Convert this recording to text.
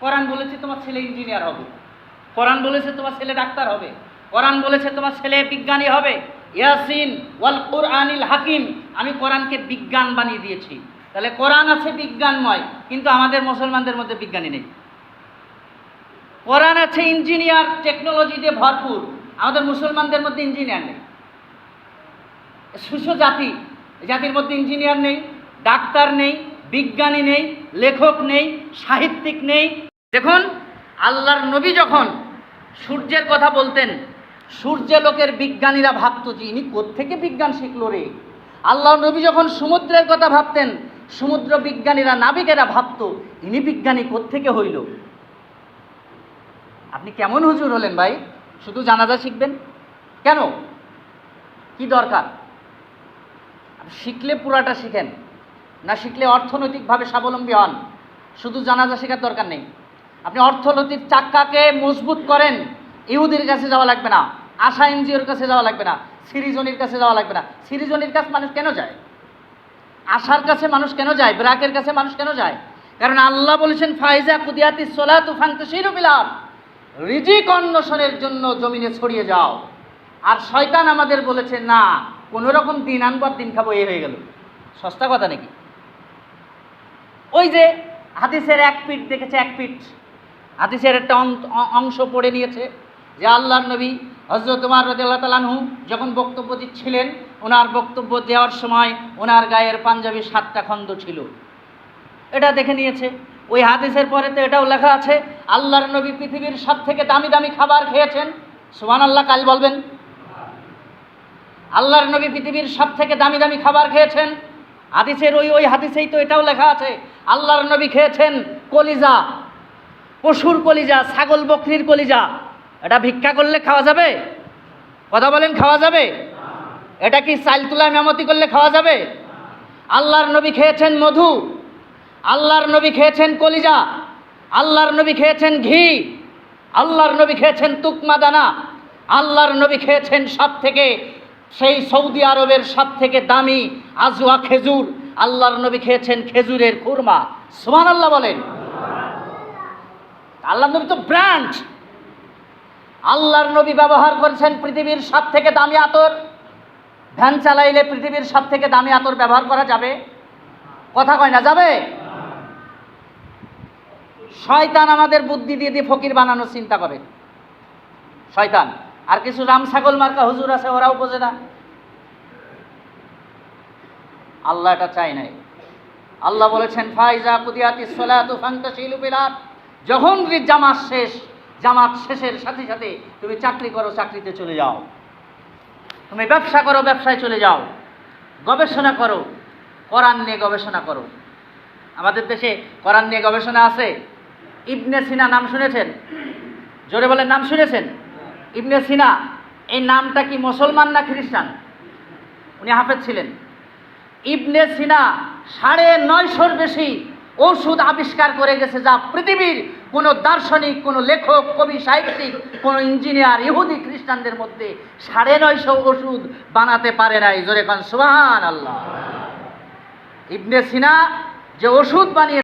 কোরআন বলেছে তোমার ছেলে ইঞ্জিনিয়ার হবে। কোরআন বলেছে তোমার ছেলে ডাক্তার হবে। কোরআন বলেছে তোমার ছেলে বিজ্ঞানী হবে। ইয়াসিন ওয়াল কোরআনিল হাকিম। আমি কোরআনকে বিজ্ঞান বানিয়ে দিয়েছি। তাহলে কোরআন আছে বিজ্ঞানময়, কিন্তু আমাদের মুসলমানদের মধ্যে বিজ্ঞানী নেই। কোরআন আছে ইঞ্জিনিয়ার, টেকনোলজি দিয়ে ভরপুর। আমাদের মুসলমানদের মধ্যে ইঞ্জিনিয়ার নেই। সুস্থ জাতি জাতির মধ্যে ইঞ্জিনিয়ার নেই, ডাক্তার নেই, বিজ্ঞানী নেই, লেখক নেই, সাহিত্যিক নেই দেখুন, আল্লাহর নবী যখন সূর্যের কথা বলতেন সূর্যালোকের বিজ্ঞানীরা ভাবতো যে ইনি কোত্থেকে বিজ্ঞান শিখলো রে? আল্লাহ নবী যখন সমুদ্রের কথা ভাবতেন, সমুদ্র বিজ্ঞানীরা নাবিকেরা ভাবতো, ইনি বিজ্ঞানী কোত্থেকে হইল? আপনি কেমন হুজুর হলেন ভাই? শুধু জানাজা শিখবেন? কেন? কি দরকার? শিখলে পুরাটা শিখেন, না শিখলে অর্থনৈতিকভাবে স্বাবলম্বী হন। শুধু জানাজা শেখার দরকার নেই। আপনি অর্থনৈতিক চাক্কাকে মজবুত করেন, ইহুদির কাছে যাওয়া লাগবে না, আশা এনজিওর কাছে যাওয়া লাগবে না, সিরিজনির কাছে যাওয়া লাগবে না। সিরিজনির কাছে মানুষ কেন যায়? আশার কাছে মানুষ কেন যায়? ব্রাকের কাছে মানুষ কেন যায়? কারণ আল্লাহ বলেছেন, ফাইজা কুদিয়াতি সোলা তুফান্ত শিরুবিলাম রিজিক অন্বেষণের জন্য জমিনে ছড়িয়ে যাও। আর শয়তান আমাদের বলেছে, না কোনো রকম দিন আনব আর দিন খাব এ হয়ে গেল। সস্তা কথা নাকি? ওই যে হাদিসের এক পিঠ দেখেছে, এক পিঠ। হাদিসের একটা অংশ পড়ে নিয়েছে যে আল্লাহর নবী হজরত উমার রাদিয়াল্লাহু তাআলা আনহু যখন বক্তব্য দিচ্ছিলেন, ওনার বক্তব্য দেওয়ার সময় ওনার গায়ের পাঞ্জাবি সাতটা খণ্ড ছিল। এটা দেখে নিয়েছে। ওই হাদিসের পরে তো এটাও লেখা আছে, আল্লাহর নবী পৃথিবীর সব থেকে দামি দামি খাবার খেয়েছেন। সুমান আল্লাহ কাল বলবেন। আল্লাহর নবী পৃথিবীর সব থেকে দামি দামি খাবার খেয়েছেন। হাদিসের ওই ওই হাদিসেই তো এটাও লেখা আছে, আল্লাহর নবী খেয়েছেন কলিজা পশুর কলিজা, ছাগল বকরির কলিজা, এটা ভিক্ষা করলে খাওয়া যাবে? কথা বলেন, খাওয়া যাবে? এটা কি চাল তুলা মেমতি করলে খাওয়া যাবে? আল্লাহর নবী খেয়েছেন মধু, আল্লাহর নবী খেয়েছেন কলিজা, আল্লাহর নবী খেয়েছেন ঘি, আল্লাহর নবী খেয়েছেন তুকমা দানা, আল্লাহর নবী খেয়েছেন সব থেকে সেই সৌদি আরবের সব থেকে দামি আজওয়া খেজুর, আল্লাহর নবী খেয়েছেন খেজুরের খুরমা। সুমান আল্লাহ বলেন। আল্লাহর নবী তো ব্র্যান্ড। আল্লাহর নবী ব্যবহার করেছেন পৃথিবীর সব থেকে দামি আতর। ভ্যান চালাইলে পৃথিবীর সব থেকে দামি আতর ব্যবহার করা যাবে? কথা কয় না, যাবে? শয়তান আমাদের বুদ্ধি দিয়ে দিয়ে ফকির বানানোর চিন্তা করে। শয়তান। আর কিছু রাম ছাগল মার্কা হুজুর আছে, ওরাও বোঝে না। আল্লাহ এটা চাই নাই। আল্লাহ বলেছেন, ফাইজা কুদিয়াতি সলাতু ফান্তাশিলু বিলাত যখন জামাত শেষ, জামাত শেষের সাথে সাথে তুমি চাকরি করো, চাকরিতে চলে যাও। তুমি ব্যবসা করো, ব্যবসায় চলে যাও। গবেষণা করো, কোরআন নিয়ে গবেষণা করো। আমাদের দেশে কোরআন নিয়ে গবেষণা আছে? ইবনে সিনা নাম শুনেছেন? জোরে বলে নাম শুনেছেন? ইবনে সিনা, এই নামটা কি মুসলমান না খ্রিস্টান? উনি হাফেজ ছিলেন। ইবনে সিনা সাড়ে নয়শোর বেশি ওষুধ আবিষ্কার করে গেছে যা পৃথিবীর কোনো দার্শনিক, কোনো লেখক, কবি, সাহিত্যিক, কোনো ইঞ্জিনিয়ার, ইহুদি খ্রিস্টানদের মধ্যে সাড়ে নয়শো ওষুধ বানাতে পারে নাই। জোরে খান সুহান আল্লাহ ইবনে সিনা যে ওষুধ বানিয়ে